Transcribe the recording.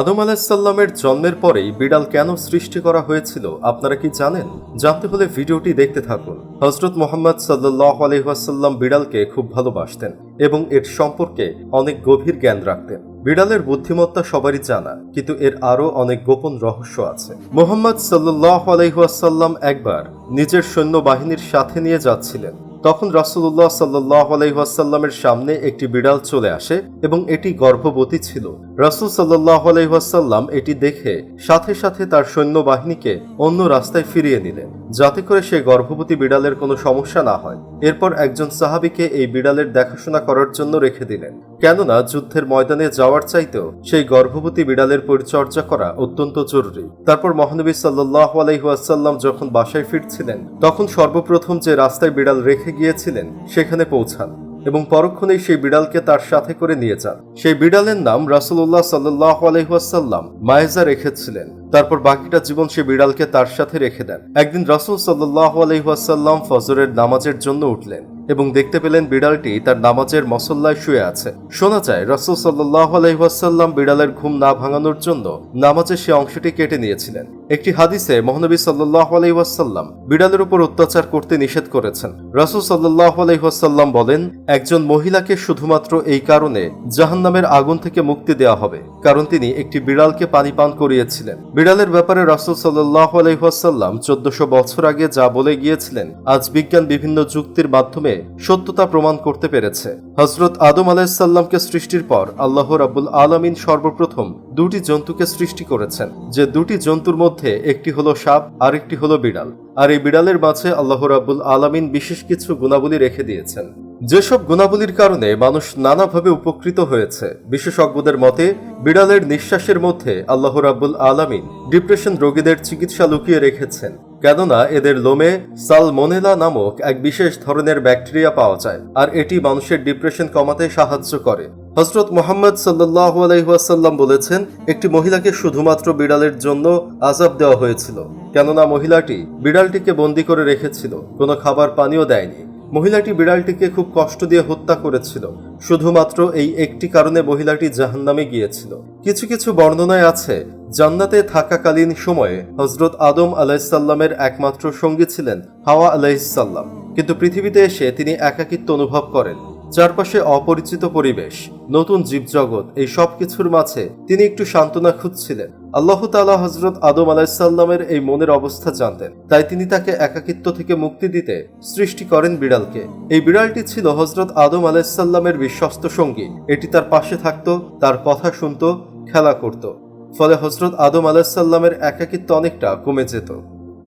আদম আলাহিসাল্লামের জন্মের পরেই বিড়াল কেন সৃষ্টি করা হয়েছিল আপনারা কি জানেন? জানতে হলে ভিডিওটি দেখতে থাকুন। হজরত মোহাম্মদ সাল্লাহ আলহাসাল্লাম বিড়ালকে খুব ভালোবাসতেন এবং এর সম্পর্কে অনেক গভীর জ্ঞান রাখতেন। বিড়ালের বুদ্ধিমত্তা সবারই জানা, কিন্তু এর আরও অনেক গোপন রহস্য আছে। মোহাম্মদ সাল্লাহ আলহাসাল্লাম একবার নিজের সৈন্যবাহিনীর সাথে নিয়ে যাচ্ছিলেন। তখন রাসুল্লাহ সাল্লাহ আলহিহাসাল্লামের সামনে একটি বিড়াল চলে আসে এবং এটি গর্ভবতী ছিল। রাসুল সাল্লাহ আলহিহাসাল্লাম এটি দেখে সাথে সাথে তার সৈন্যবাহিনীকে অন্য রাস্তায় ফিরিয়ে নিলেন। যাতে করে সে গর্ভবতী বিড়ালের কোনো সমস্যা না হয়। এরপর একজন সাহাবিকে এই বিড়ালের দেখাশোনা করার জন্য রেখে দিলেন। কেননা যুদ্ধের ময়দানে যাওয়ার চাইতেও সেই গর্ভবতী বিড়ালের পরিচর্যা করা অত্যন্ত জরুরি। তারপর মহানবী সাল্লাহ আলহিহাসাল্লাম যখন বাসায় ফিরছিলেন, তখন সর্বপ্রথম যে রাস্তায় বিড়াল রেখে গিয়েছিলেন, সেখানে পৌঁছান এবং পরক্ষণেই সেই বিড়ালকে তার সাথে করে নিয়ে যান। সেই বিড়ালের নাম রাসুল্লাহ সাল্লাহ আলহিহাসাল্লাম মায়েজা রেখেছিলেন। তারপর বাকিটা জীবন সে বিড়ালকে তার সাথে রেখে দেন। একদিন রাসুল সাল্লাহ আলহিহাসাল্লাম ফজরের নামাজের জন্য উঠলেন এবং দেখতে পেলেন বিড়ালটি তার নামাজের মসল্লায় শুয়ে আছে। শোনা যায়, রাসুল সাল্লাহ আলহিহাসাল্লাম বিড়ালের ঘুম না ভাঙানোর জন্য নামাজের সে অংশটি কেটে নিয়েছিলেন। একটি হাদিসে মহানবী সাল্লাহ আলহিহাসাল্লাম বিড়ালের উপর অত্যাচার করতে নিষেধ করেছেন। রাসুল সাল্লাহ আলহিহাসাল্লাম বলেন, একজন মহিলাকে শুধুমাত্র এই কারণে জাহান্নামের আগুন থেকে মুক্তি দেওয়া হবে, কারণ তিনি একটি বিড়ালকে পানি পান করিয়েছিলেন। বিড়ালের ব্যাপারে রাসুল সাল্লাহ চোদ্দশো বছর আগে যা বলে গিয়েছিলেন, আজ বিজ্ঞান বিভিন্ন যুক্তির মাধ্যমে সত্যতা প্রমাণ করতে পেরেছে। হজরত আদম আলাহিসাল্লামকে সৃষ্টির পর আল্লাহ রাবুল আলমিন সর্বপ্রথম দুটি জন্তুকে সৃষ্টি করেছেন। যে দুটি জন্তুর মধ্যে একটি হলো সাপ আর একটি হলো বিড়াল। আর এই বিড়ালের মাঝে আল্লাহ রাবুল আলমিন বিশেষ কিছু গুণাবলী রেখে দিয়েছেন। যেসব গুণাবলীর কারণে মানুষ নানাভাবে উপকৃত হয়েছে, বিশেষজ্ঞদের মতে, বিড়ালের নিঃশ্বাসের মধ্যে আল্লাহ রাব্বুল আলামিন ডিপ্রেশন রোগীদের চিকিৎসা লুকিয়ে রেখেছেন, কেননা এদের লোমে সালমোনেলা নামক এক বিশেষ ধরনের ব্যাকটেরিয়া পাওয়া যায়, আর এটি মানুষের ডিপ্রেশন কমাতে সাহায্য করে। হজরত মোহাম্মদ সাল্লাহ আলহিহাসাল্লাম বলেছেন, একটি মহিলাকে শুধুমাত্র বিড়ালের জন্য আজাব দেওয়া হয়েছিল, কেননা মহিলাটি বিড়ালটিকে বন্দি করে রেখেছিল, কোনো খাবার পানিও দেয়নি। মহিলাটি বিড়ালটিকে খুব কষ্ট দিয়ে হত্যা করেছিল। শুধুমাত্র এই একটি কারণে মহিলাটি জাহান্নামে গিয়েছিল। কিছু কিছু বর্ণনায় আছে, জান্নাতে থাকাকালীন সময়ে হজরত আদম আলাইসাল্লামের একমাত্র সঙ্গী ছিলেন হাওয়া আলাইসাল্লাম কিন্তু পৃথিবীতে এসে তিনি একাকিত্ব অনুভব করেন। চারপাশে অপরিচিত পরিবেশ, নতুন জীবজগৎ, এই সব কিছুর মাঝে তিনি একটু সান্ত্বনা খুঁজছিলেন। আল্লাহ তালা হজরত আদম আলাইসাল্লামের এই মনের অবস্থা জানতেন। তাই তিনি তাকে একাকিত্ব থেকে মুক্তি দিতে সৃষ্টি করেন বিড়ালকে। এই বিড়ালটি ছিল হজরত আদম আলাইসাল্লামের বিশ্বস্ত সঙ্গী। এটি তার পাশে থাকত, তার কথা শুনত, খেলা করত। ফলে হজরত আদম আলাহিসাল্লামের একাকিত্ব অনেকটা কমে যেত।